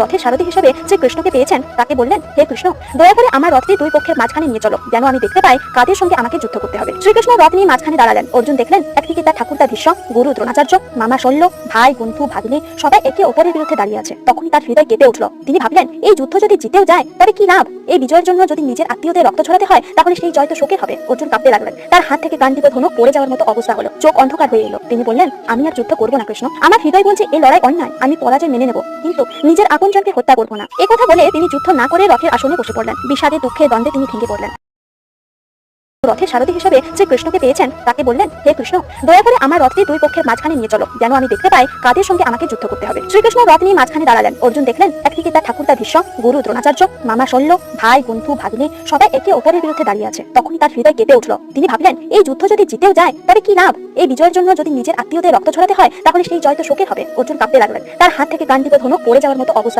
রথের সারথী হিসেবে কৃষ্ণকে পেয়েছেন, তাকে বললেন, হে কৃষ্ণ, দয়া করে আমার রথটি দুই পক্ষের মাঝখানে নিয়ে চলো, যেন আমি দেখতে পাই কাদের সঙ্গে আমাকে যুদ্ধ করতে হবে। শ্রীকৃষ্ণ রথ নিয়ে মাঝখানে দাঁড়ালেন। অর্জুন দেখলেন, একদিকে তার ঠাকুরদা ভীষ্ম, গুরু দ্রোণাচার্য, মামা শল্য, ভাই, বন্ধু, ভাগ্নে, সবাই একে অপরের বিরুদ্ধে দাঁড়িয়ে আছে। তখনই তার হৃদয় কেঁপে উঠল। তিনি ভাবলেন, এই যুদ্ধ যদি জিতেও যায়, তবে কি লাভ? এই বিজয়ের জন্য যদি নিজের আত্মীয়দের রক্ত ছড়াতে হয়, তাহলে সেই জয় তো শোকের হবে। অর্জুন কাঁপতে লাগলেন। তার হাত থেকে গান্ডিব ধনুক পড়ে যাওয়ার মতো অবস্থা হলো। চোখ অন্ধকার হয়ে এলো। তিনি বললেন, আমি আর যুদ্ধ করব না কৃষ্ণ। আমার হৃদয় বলছে এই লড়াই অন্যায়। আমি পরাজয় মেনে নেব। কিন্তু নিজের আপনজনকে হত্যা করব না। কথা বলে তিনি যুদ্ধ না করে রথের আসনে বসে পড়লেন। বিষাদে দুঃখে দ্বন্দ্বে তিনি ভেঙে পড়লেন। রথের সারথী হিসেবে যে কৃষ্ণকে পেয়েছেন, তাকে বললেন, হে কৃষ্ণ, দয়া করে আমার রথটি দুই পক্ষের মাঝখানে নিয়ে চলো। যেন আমি দেখতে পাই কাদের সঙ্গে আমাকে যুদ্ধ করতে হবে। শ্রীকৃষ্ণ রথ নিয়ে মাঝখানে দাঁড়ালেন। অর্জুন দেখলেন, একদিকে তার ঠাকুরদা ভীষ্ম, গুরু দ্রোণাচার্য, মামা শল্য, ভাই, বন্ধু, ভাগ্নে, সবাই একে অপরের বিরুদ্ধে দাঁড়িয়ে আছে। তখনই তার হৃদয় কেঁপে উঠল। তিনি ভাবলেন, এই যুদ্ধ যদি জিতেও যায়, তবে কি লাভ? এই বিজয়ের জন্য যদি নিজের আত্মীয়দের রক্ত ছড়াতে হয়, তাহলে সেই জয় তো শোকের হবে। অর্জুন কাঁপতে লাগলেন। তার হাত থেকে গান্ডিব ধনুক পড়ে যাওয়ার মতো অবস্থা